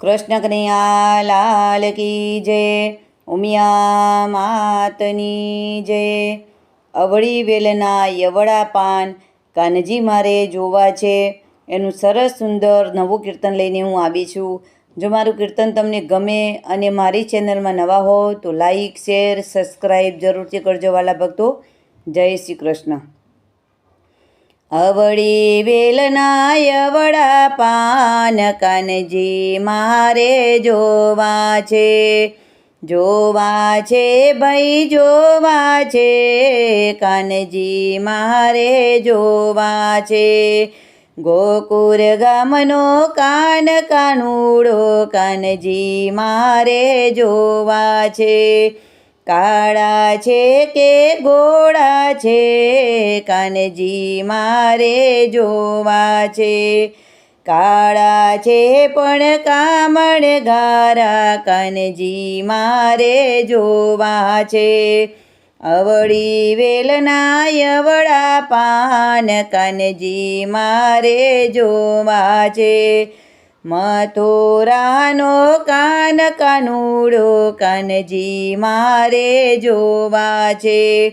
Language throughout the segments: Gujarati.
કૃષ્ણ કનૈયા, લાલ કી જય, ઉમિયા માતની જય. અવળી વેલના યવડા પાન કાનજી મારે જોવા છે. એનું સરસ સુંદર નવું કીર્તન લઈને હું આવી છું. જો મારું કીર્તન તમને ગમે અને મારી ચેનલમાં નવા હો તો લાઈક, શેર, સબસ્ક્રાઈબ જરૂરથી કરજો વાલા ભક્તો. જય શ્રી કૃષ્ણ. અવળી વેલનાય વડા પાન કાનજી મારે જોવા છે જોવા છે ભાઈ, જોવા છે કાનજી મારે જોવા છે. ગોકુર ગામનો કાન કાનુડો કાનજી મારે જોવા છે. કાળા છે કે ગોળા છે? કાનજી મારે જોવા છે. કાળા છે પણ કામણ ગારા, કાનજી મારે જોવા છે. અવળી વેલના યવડા પાન, કાનજી મારે જોવા છે. મથુરાનો કાન કાનુડો કાનજી મારે જોવા છે.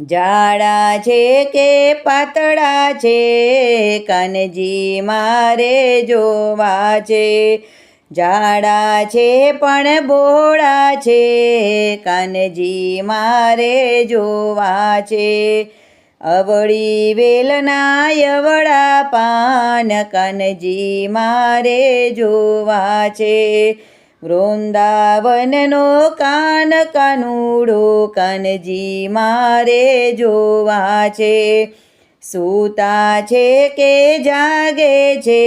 જાડા છે કે પાતળા છે કાનજી મારે જોવા છે. જાડા છે પણ બોળા છે કાનજી મારે જોવા છે. અવળી વેલના યવડા પાન કાનજી મારે જોવા છે. વૃંદાવનનો કાન કાનુડો કાનજી મારે જોવા છે. સૂતા છે કે જાગે છે,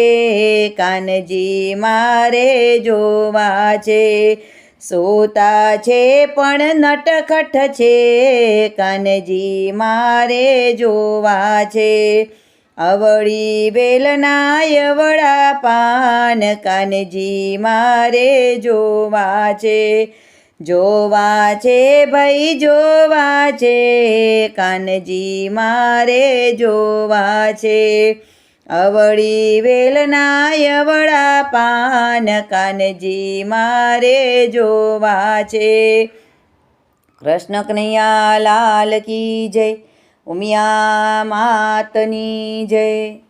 કાનજી મારે જોવા છે. સોતા છે પણ નટખટ છે, કાનજી મારે જોવા છે. અવળી વેલનાય વડા પાન કાનજી મારે જોવા છે. જોવા છે ભાઈ, જોવા છે, કાનજી મારે જોવા છે. અવળી વેલના યવડા પાન કાનજી મારે જોવા છે. કૃષ્ણ કનૈયા લાલ કી જય, ઉમિયા માતની જય.